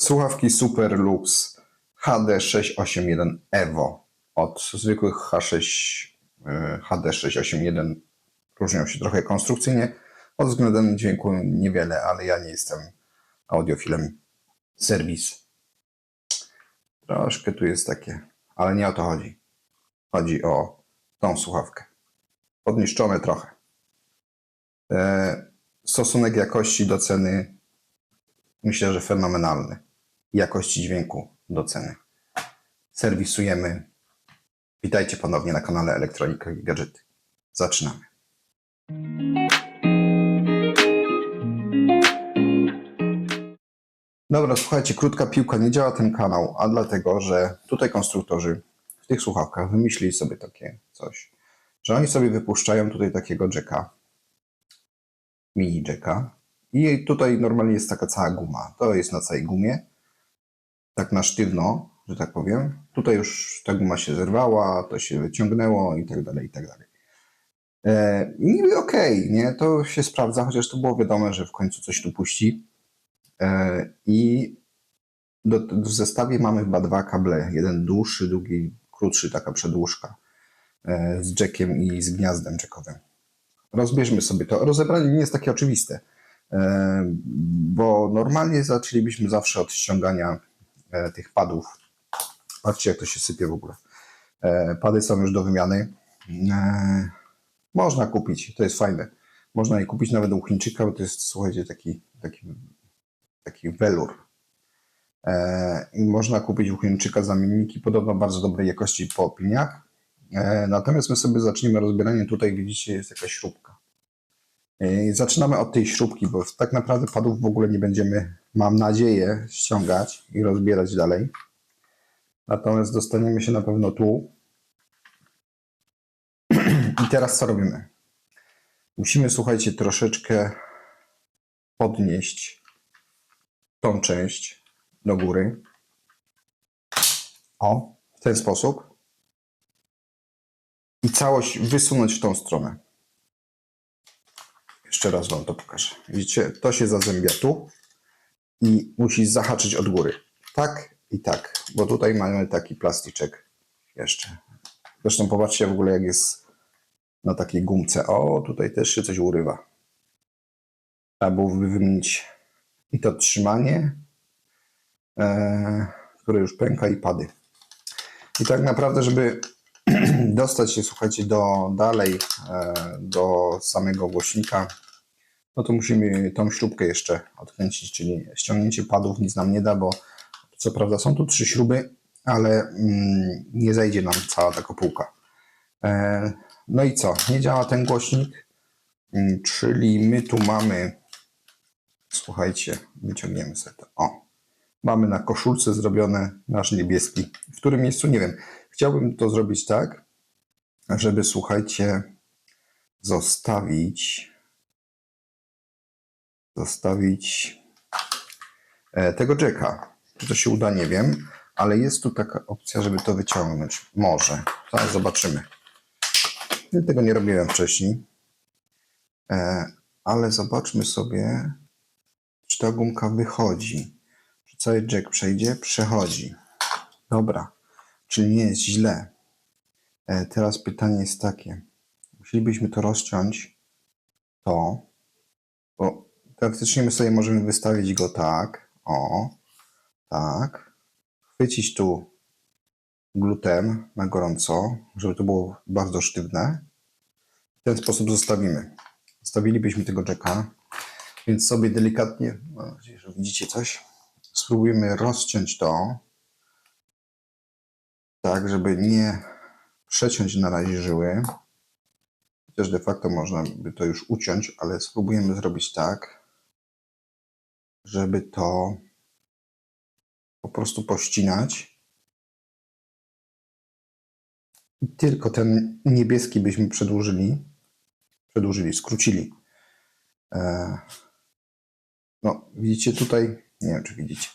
Słuchawki Super Lux HD681 Evo od zwykłych H6 e, HD681 różnią się trochę konstrukcyjnie. Pod względem dźwięku niewiele, ale ja nie jestem audiofilem. Serwis. Troszkę tu jest takie, ale nie o to chodzi. Chodzi o tą słuchawkę. Podniszczone trochę. E, stosunek jakości do ceny myślę, że fenomenalny. Jakości dźwięku do ceny. Serwisujemy. Witajcie ponownie na kanale Elektronika i Gadżety. Zaczynamy. Dobra, słuchajcie, krótka piłka, nie działa ten kanał, a dlatego, że tutaj konstruktorzy w tych słuchawkach wymyślili sobie takie coś, że oni sobie wypuszczają tutaj takiego jacka, mini jacka i tutaj normalnie jest taka cała guma. To jest na całej gumie, tak na sztywno, że tak powiem. Tutaj już ta guma się zerwała, to się wyciągnęło i tak dalej, i tak dalej. E, niby okej, nie? To się sprawdza, chociaż to było wiadome, że w końcu coś tu puści. E, I do, w zestawie mamy chyba dwa kable. Jeden dłuższy, drugi krótszy, taka przedłużka e, z jackiem i z gniazdem jackowym. Rozbierzmy sobie to. Rozebranie nie jest takie oczywiste, e, bo normalnie zaczęlibyśmy zawsze od ściągania tych padów. Patrzcie, jak to się sypie w ogóle. E, Pady są już do wymiany. E, Można kupić, to jest fajne. Można je kupić nawet u Chińczyka, bo to jest, słuchajcie, taki, taki, taki welur. E, I można kupić u Chińczyka zamienniki podobno bardzo dobrej jakości po opiniach. E, Natomiast my sobie zaczniemy rozbieranie. Tutaj widzicie, jest jakaś śrubka. E, Zaczynamy od tej śrubki, bo tak naprawdę padów w ogóle nie będziemy, mam nadzieję, ściągać i rozbierać dalej. Natomiast dostaniemy się na pewno tu. I teraz co robimy? Musimy, słuchajcie, troszeczkę podnieść tą część do góry. O, w ten sposób. I całość wysunąć w tą stronę. Jeszcze raz Wam to pokażę. Widzicie, to się zazębia tu i musi zahaczyć od góry. Tak i tak, bo tutaj mamy taki plasticzek jeszcze. Zresztą popatrzcie w ogóle, jak jest na takiej gumce. O, tutaj też się coś urywa. Trzeba byłoby wymienić i to trzymanie, e, które już pęka i pady. I tak naprawdę, żeby dostać się, słuchajcie, do dalej, e, do samego głośnika, no to musimy tą śrubkę jeszcze odkręcić, czyli ściągnięcie padów nic nam nie da, bo co prawda są tu trzy śruby, ale mm, nie zejdzie nam cała ta kopułka. E, no i co? Nie działa ten głośnik, mm, czyli my tu mamy, słuchajcie, wyciągniemy sobie to. O, mamy na koszulce zrobione nasz niebieski. W którym miejscu? Nie wiem. Chciałbym to zrobić tak, żeby, słuchajcie, zostawić zostawić e, tego jacka. Czy to się uda, nie wiem, ale jest tu taka opcja, żeby to wyciągnąć. Może. Zaraz zobaczymy. Ja tego nie robiłem wcześniej. E, ale zobaczmy sobie, czy ta gumka wychodzi. Czy cały jack przejdzie? Przechodzi. Dobra. Czyli nie jest źle. E, teraz pytanie jest takie. Musielibyśmy to rozciąć. To. Bo teoretycznie my sobie możemy wystawić go tak. O. Tak. Chwycić tu glutem na gorąco, żeby to było bardzo sztywne. W ten sposób zostawimy. Zostawilibyśmy tego jacka, więc sobie delikatnie, mam nadzieję, że widzicie coś, spróbujemy rozciąć to, tak, żeby nie przeciąć na razie żyły. Chociaż de facto można by to już uciąć, ale spróbujemy zrobić tak, żeby to po prostu pościnać. I tylko ten niebieski byśmy przedłużyli, przedłużyli, skrócili. E, No, widzicie tutaj, nie wiem czy widzicie,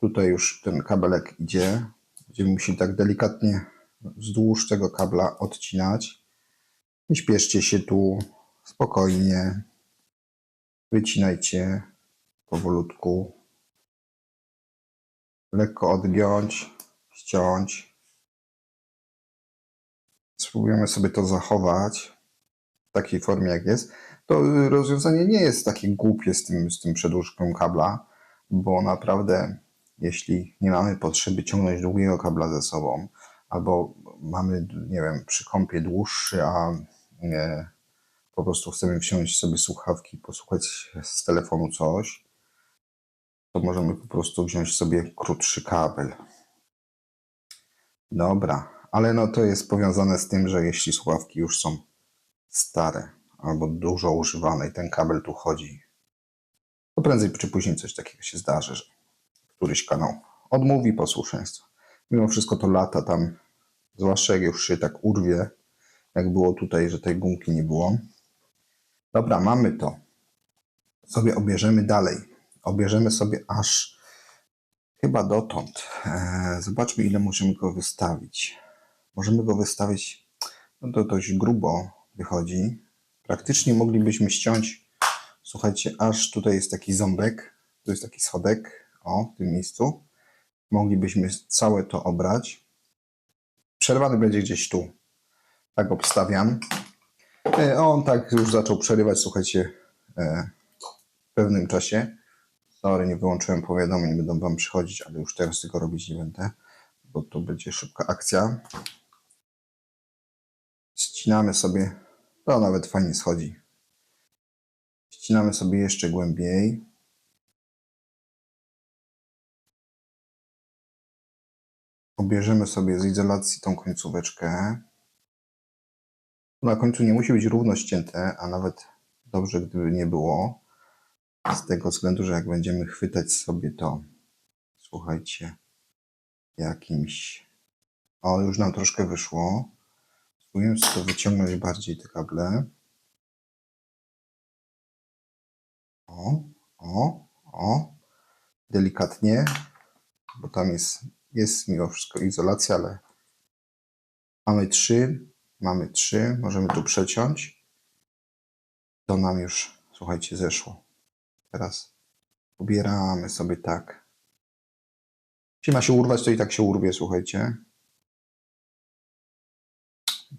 tutaj już ten kabelek idzie. Będziemy musieli tak delikatnie wzdłuż tego kabla odcinać. Nie śpieszcie się tu, spokojnie. Wycinajcie powolutku. lekko odgiąć, ściąć. Spróbujemy sobie to zachować w takiej formie, jak jest. To rozwiązanie nie jest takie głupie z tym, z tym przedłużką kabla, bo naprawdę, jeśli nie mamy potrzeby ciągnąć długiego kabla ze sobą, albo mamy, nie wiem, przy kąpie dłuższy, a nie, po prostu chcemy wziąć sobie słuchawki, posłuchać z telefonu coś, to możemy po prostu wziąć sobie krótszy kabel. Dobra, ale no to jest powiązane z tym, że jeśli słuchawki już są stare albo dużo używane i ten kabel tu chodzi, to prędzej czy później coś takiego się zdarzy, że któryś kanał odmówi posłuszeństwa. Mimo wszystko to lata tam, zwłaszcza jak już się tak urwie, jak było tutaj, że tej gumki nie było. Dobra, mamy to. Sobie obierzemy dalej. Obierzemy sobie aż chyba dotąd. Eee, zobaczmy, ile możemy go wystawić. Możemy go wystawić, no to dość grubo wychodzi. Praktycznie moglibyśmy ściąć, słuchajcie, aż tutaj jest taki ząbek, tu jest taki schodek, o, w tym miejscu. Moglibyśmy całe to obrać. Przerwany będzie gdzieś tu. Tak obstawiam. E, On tak już zaczął przerywać, słuchajcie, e, w pewnym czasie. Sorry, nie wyłączyłem powiadomień, będą wam przychodzić, ale już teraz tego robić nie będę, bo to będzie szybka akcja. Ścinamy sobie, to nawet fajnie schodzi. Ścinamy sobie jeszcze głębiej. Obierzemy sobie z izolacji tą końcóweczkę. Na końcu nie musi być równo ścięte, a nawet dobrze, gdyby nie było. Z tego względu, że jak będziemy chwytać sobie to, słuchajcie, jakimś. O, już nam troszkę wyszło. Spróbujemy sobie wyciągnąć bardziej te kable. O, o, o. Delikatnie, bo tam jest, jest mimo wszystko izolacja, ale mamy trzy, mamy trzy, możemy tu przeciąć. To nam już, słuchajcie, zeszło. Teraz ubieramy sobie tak. Jeśli ma się urwać, to i tak się urwie, słuchajcie.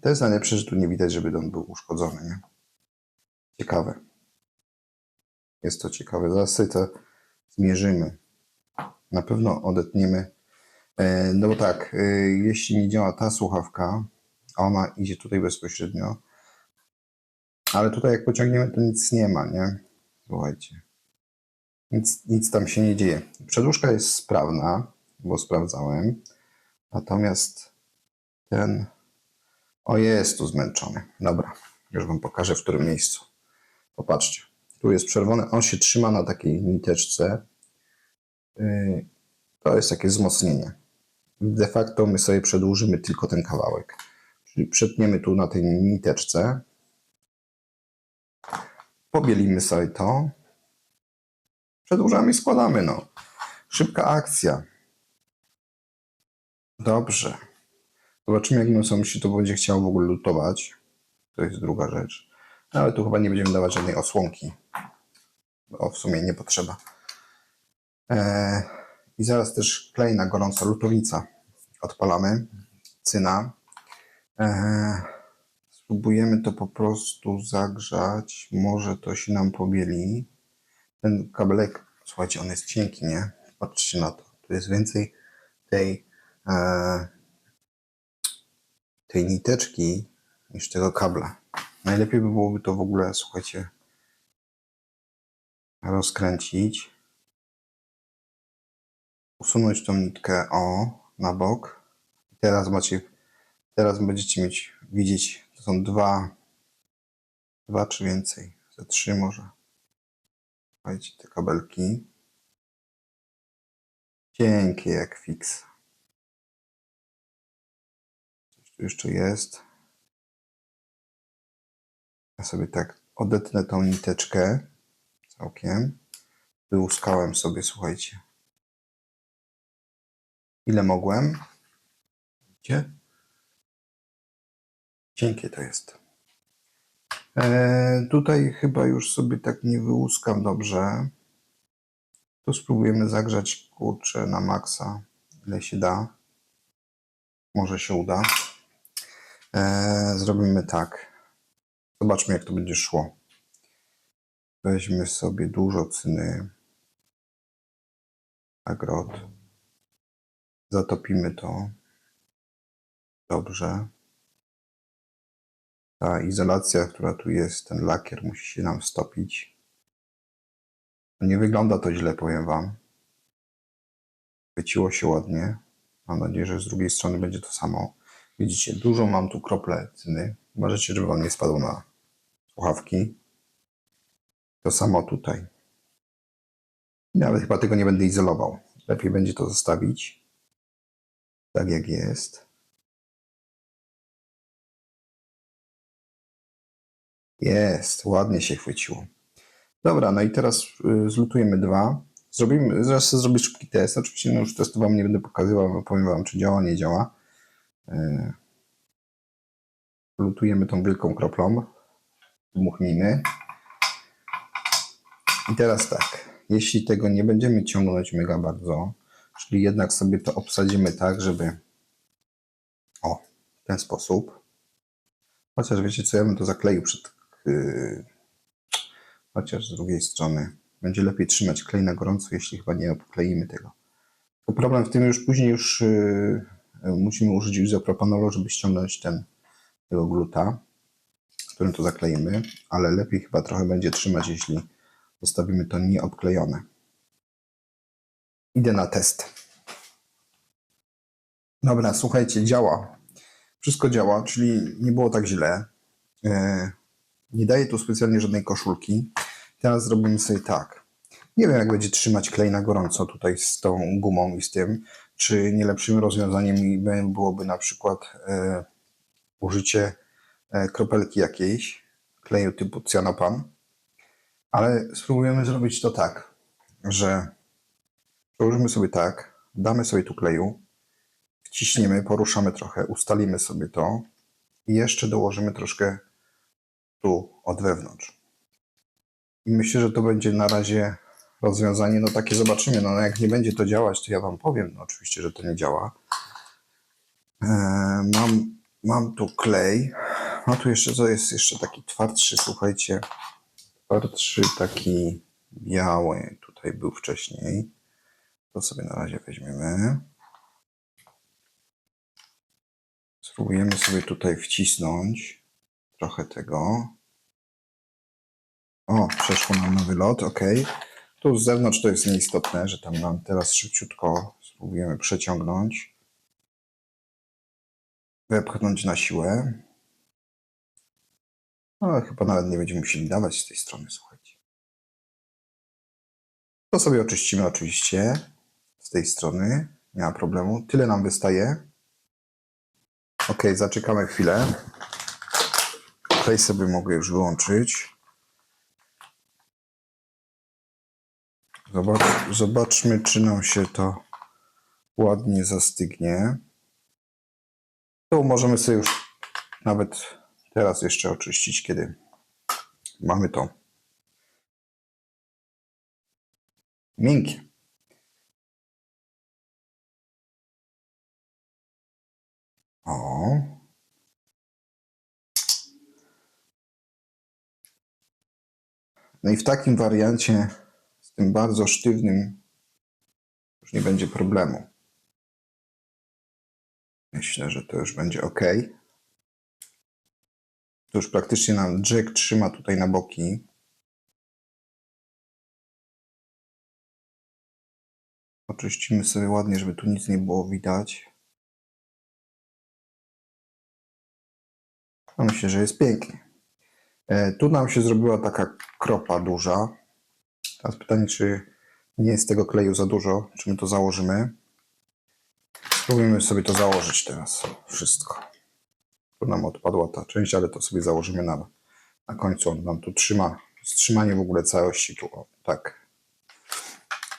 To jest najlepsze, że tu nie widać, żeby on był uszkodzony, nie? Ciekawe. Jest to ciekawe. Zaraz to zmierzymy. Na pewno odetniemy. E, No bo tak, e, jeśli nie działa ta słuchawka, ona idzie tutaj bezpośrednio, ale tutaj jak pociągniemy, to nic nie ma, nie? Słuchajcie. Nic, nic tam się nie dzieje. Przedłużka jest sprawna, bo sprawdzałem. Natomiast ten. O, jest tu zmęczony. Dobra, już Wam pokażę w którym miejscu. Popatrzcie. Tu jest czerwony. On się trzyma na takiej niteczce. Yy, To jest takie wzmocnienie. De facto my sobie przedłużymy tylko ten kawałek. Czyli przetniemy tu na tej niteczce. Pobielimy sobie to. Przedłużamy i składamy, no. Szybka akcja. Dobrze. Zobaczymy, jak Inosom się to będzie chciał w ogóle lutować. To jest druga rzecz. Ale tu chyba nie będziemy dawać żadnej osłonki. Bo w sumie nie potrzeba. Eee, I zaraz też klejna gorąca lutownica. Odpalamy. Cyna. Eee, spróbujemy to po prostu zagrzać. Może to się nam pobieli. Ten kabelek, słuchajcie, on jest cienki, nie? Patrzcie na to. Tu jest więcej tej, e, tej niteczki niż tego kabla. Najlepiej by byłoby to w ogóle, słuchajcie, rozkręcić. Usunąć tą nitkę o na bok. Teraz macie, teraz będziecie mieć, widzieć, to są dwa, dwa czy więcej, ze trzy może. Słuchajcie, te kabelki. Cienkie jak fix. Coś tu jeszcze jest. Ja sobie tak odetnę tą niteczkę całkiem. Wyłuskałem sobie, słuchajcie. Ile mogłem? Widzicie? Cienkie to jest. E, tutaj chyba już sobie tak nie wyłuskam dobrze. Tu spróbujemy zagrzać kurczę na maksa, ile się da. Może się uda. Eee, zrobimy tak. Zobaczmy, jak to będzie szło. Weźmy sobie dużo cyny. Agrot. Zatopimy to. Dobrze. Ta izolacja, która tu jest, ten lakier musi się nam stopić. Nie wygląda to źle, powiem Wam. Wyciło się ładnie. Mam nadzieję, że z drugiej strony będzie to samo. Widzicie, dużo mam tu krople cyny. Uważajcie, żeby Wam nie spadło na słuchawki. To samo tutaj. Nawet chyba tego nie będę izolował. Lepiej będzie to zostawić tak, jak jest. Jest, ładnie się chwyciło. Dobra, no i teraz y, zlutujemy dwa. Zrobimy, zaraz zrobię szybki test. Oczywiście no już testu Wam nie będę pokazywał, powiem Wam, czy działa, nie działa. Y, Lutujemy tą wielką kroplą. Dmuchnijmy. I teraz tak, jeśli tego nie będziemy ciągnąć mega bardzo, czyli jednak sobie to obsadzimy tak, żeby o, w ten sposób. Chociaż wiecie co, ja bym to zakleił przed yy, Chociaż z drugiej strony będzie lepiej trzymać klej na gorąco, jeśli chyba nie obkleimy tego. Problem w tym już później już yy, musimy użyć izopropanolu, żeby ściągnąć ten tego gluta, którym to zakleimy, ale lepiej chyba trochę będzie trzymać, jeśli zostawimy to nieobklejone. Idę na test. Dobra, słuchajcie, działa. Wszystko działa, czyli nie było tak źle. Yy, nie daję tu specjalnie żadnej koszulki. Teraz zrobimy sobie tak. Nie wiem, jak będzie trzymać klej na gorąco tutaj z tą gumą i z tym. Czy nie lepszym rozwiązaniem byłoby na przykład e, użycie e, kropelki jakiejś, kleju typu cyanopan. Ale spróbujemy zrobić to tak, że przełożymy sobie tak, damy sobie tu kleju, wciśniemy, poruszamy trochę, ustalimy sobie to i jeszcze dołożymy troszkę tu od wewnątrz. I myślę, że to będzie na razie rozwiązanie, no takie zobaczymy. No jak nie będzie to działać, to ja Wam powiem, no oczywiście, że to nie działa. Eee, mam, mam tu klej. No tu jeszcze, to jest jeszcze taki twardszy, słuchajcie. Twardszy, taki biały. Tutaj był wcześniej. To sobie na razie weźmiemy. Spróbujemy sobie tutaj wcisnąć trochę tego. O, przeszło nam na wylot, ok. Tu z zewnątrz to jest nieistotne, że tam nam teraz szybciutko spróbujemy przeciągnąć. Wepchnąć na siłę. Ale chyba nawet nie będziemy musieli dawać z tej strony, słuchajcie. To sobie oczyścimy oczywiście z tej strony. Nie ma problemu. Tyle nam wystaje. Ok, zaczekamy chwilę. Tutaj sobie mogę już wyłączyć. Zobacz, zobaczmy, czy nam się to ładnie zastygnie. Tu możemy sobie już nawet teraz jeszcze oczyścić, kiedy mamy to miękkie. O. No i w takim wariancie, z tym bardzo sztywnym, już nie będzie problemu. Myślę, że to już będzie ok. To już praktycznie nam jack trzyma tutaj na boki. Oczyścimy sobie ładnie, żeby tu nic nie było widać. No myślę, że jest pięknie. E, Tu nam się zrobiła taka kropa duża. Teraz pytanie, czy nie jest tego kleju za dużo, czy my to założymy. Spróbujemy sobie to założyć teraz. Wszystko. Tu nam odpadła ta część, ale to sobie założymy na, na końcu. On nam tu trzyma, wstrzymanie w ogóle całości tu. O, tak.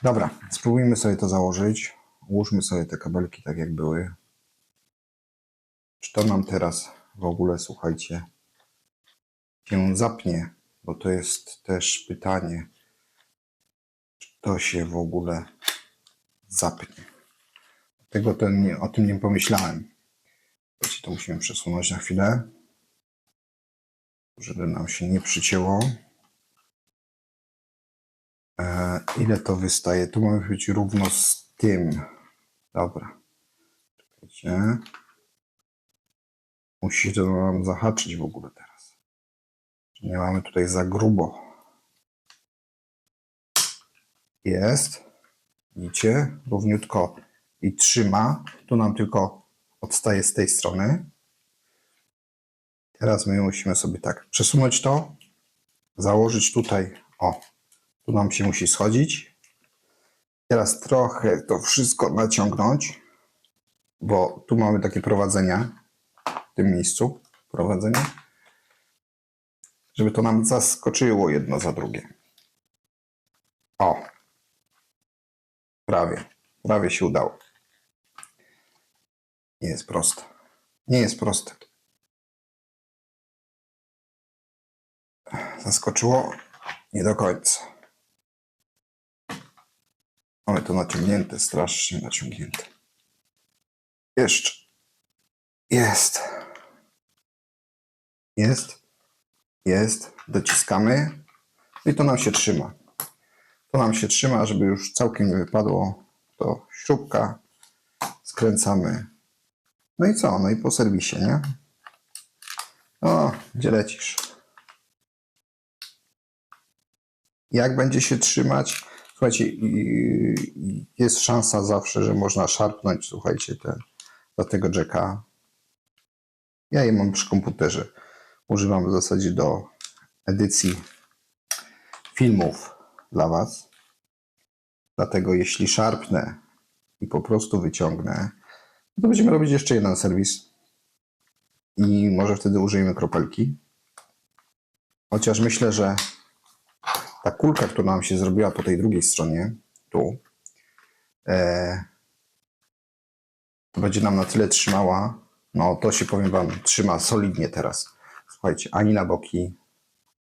Dobra, spróbujmy sobie to założyć. Ułóżmy sobie te kabelki tak jak były. Czy to nam teraz w ogóle, słuchajcie, się zapnie? Bo to jest też pytanie. to się w ogóle zapnie. Tego o tym nie pomyślałem. Wiecie, to musimy przesunąć na chwilę, żeby nam się nie przycięło. E, ile to wystaje? Tu mamy być równo z tym. Dobra. Czekajcie. Musi to nam zahaczyć w ogóle teraz. Nie mamy tutaj za grubo. Jest. Widzicie? Równiutko i trzyma. Tu nam tylko odstaje z tej strony. Teraz my musimy sobie tak przesunąć to, założyć tutaj. O, tu nam się musi schodzić. Teraz trochę to wszystko naciągnąć, bo tu mamy takie prowadzenia w tym miejscu. Prowadzenie. Żeby to nam zaskoczyło jedno za drugie. O, prawie, prawie się udało. Nie jest proste. Nie jest proste. Zaskoczyło? Nie do końca. Mamy to naciągnięte, strasznie naciągnięte. Jeszcze. Jest. Jest. Jest. Dociskamy. I to nam się trzyma. To nam się trzyma, żeby już całkiem nie wypadło. To śrubka. Skręcamy. No i co? No i po serwisie, nie? O, gdzie lecisz? Jak będzie się trzymać? Słuchajcie, jest szansa zawsze, że można szarpnąć, słuchajcie, te, do tego jacka. Ja je mam przy komputerze. Używam w zasadzie do edycji filmów dla Was. Dlatego jeśli szarpnę i po prostu wyciągnę, to będziemy robić jeszcze jeden serwis. I może wtedy użyjemy kropelki. Chociaż myślę, że ta kulka, która nam się zrobiła po tej drugiej stronie, tu, e, to będzie nam na tyle trzymała. No to się powiem Wam, trzyma solidnie teraz. Słuchajcie, ani na boki,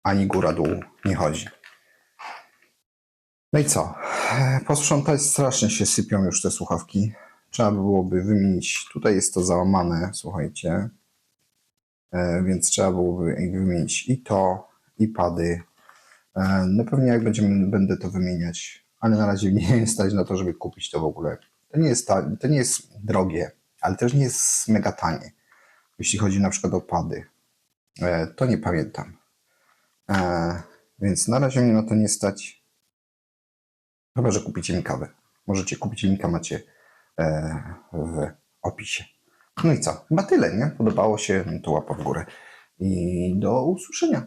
ani góra-dół nie chodzi. No i co? Posprzątać strasznie się sypią już te słuchawki. Trzeba byłoby wymienić. Tutaj jest to załamane, słuchajcie. E, więc trzeba byłoby wymienić i to, i pady. E, No pewnie jak będziemy, będę to wymieniać, ale na razie nie stać na to, żeby kupić to w ogóle. To nie jest, ta, to nie jest drogie, ale też nie jest mega tanie. Jeśli chodzi na przykład o pady, to nie pamiętam. E, Więc na razie mnie na to nie stać. Chyba, że kupicie mi kawę. Możecie kupić linka, macie e, w opisie. No i co? Chyba tyle, nie? Podobało się, to łapa w górę. I do usłyszenia.